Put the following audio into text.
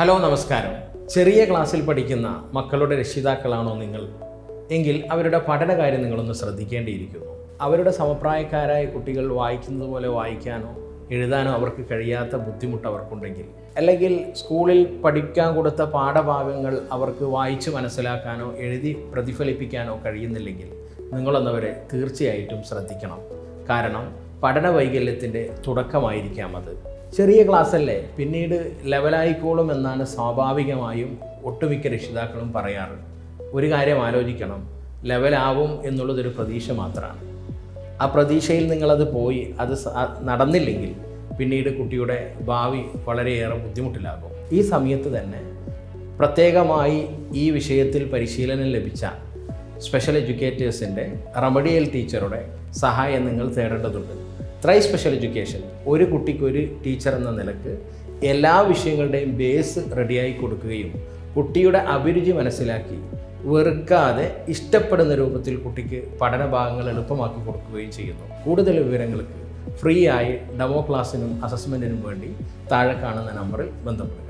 Hello നമസ്കാരം. ചെറിയ ക്ലാസ്സിൽ പഠിക്കുന്ന മക്കളുടെ രക്ഷിതാക്കളാണോ നിങ്ങൾ? എങ്കിൽ അവരുടെ പഠനകാര്യം നിങ്ങളൊന്ന് ശ്രദ്ധിക്കേണ്ടിയിരിക്കുന്നു. അവരുടെ സമപ്രായക്കാരായ കുട്ടികൾ വായിക്കുന്നത് പോലെ വായിക്കാനോ എഴുതാനോ അവർക്ക് കഴിയാത്ത ബുദ്ധിമുട്ട് അവർക്കുണ്ടെങ്കിൽ അല്ലെങ്കിൽ സ്കൂളിൽ പഠിക്കാൻ കൊടുത്ത പാഠഭാഗങ്ങൾ അവർക്ക് വായിച്ച് മനസ്സിലാക്കാനോ എഴുതി പ്രതിഫലിപ്പിക്കാനോ കഴിയുന്നില്ലെങ്കിൽ നിങ്ങളൊന്നവരെ തീർച്ചയായിട്ടും ശ്രദ്ധിക്കണം. കാരണം പഠന വൈകല്യത്തിന്റെ തുടക്കമായിരിക്കാം അത്. ചെറിയ ക്ലാസ്സല്ലേ? പിന്നീട് ലെവലായിക്കോളും എന്നാണ് സ്വാഭാവികമായും ഒട്ടുമിക്ക രക്ഷിതാക്കളും പറയാറ്. ഒരു കാര്യം ആലോചിക്കണം. ലെവലാവും എന്നുള്ളതൊരു പ്രതീക്ഷ മാത്രമാണ്. ആ പ്രതീക്ഷയിൽ നിങ്ങളത് പോയി അത് നടന്നില്ലെങ്കിൽ പിന്നീട് കുട്ടിയുടെ ഭാവി വളരെയേറെ ബുദ്ധിമുട്ടിലാകും. ഈ സമയത്ത് തന്നെ പ്രത്യേകമായി ഈ വിഷയത്തിൽ പരിശീലനം ലഭിച്ച സ്പെഷ്യൽ എഡ്യൂക്കേറ്റേഴ്സിന്റെ റമഡിയൽ ടീച്ചറുടെ സഹായം നിങ്ങൾ തേടേണ്ടതുണ്ട്. ത്രൈ സ്പെഷ്യൽ എഡ്യൂക്കേഷൻ ഒരു കുട്ടിക്കൊരു ടീച്ചർ എന്ന നിലയ്ക്ക് എല്ലാ വിഷയങ്ങളുടെയും ബേസ് റെഡിയായി കൊടുക്കുകയും കുട്ടിയുടെ അഭിരുചി മനസ്സിലാക്കി വെറുക്കാതെ ഇഷ്ടപ്പെടുന്ന രൂപത്തിൽ കുട്ടിക്ക് പഠന ഭാഗങ്ങൾ എളുപ്പമാക്കി കൊടുക്കുകയും ചെയ്യുന്നു. കൂടുതൽ വിവരങ്ങൾക്ക് ഫ്രീ ആയി ഡെമോ ക്ലാസ്സിനും അസസ്മെന്റിനും വേണ്ടി താഴെ കാണുന്ന നമ്പറിൽ ബന്ധപ്പെടുക.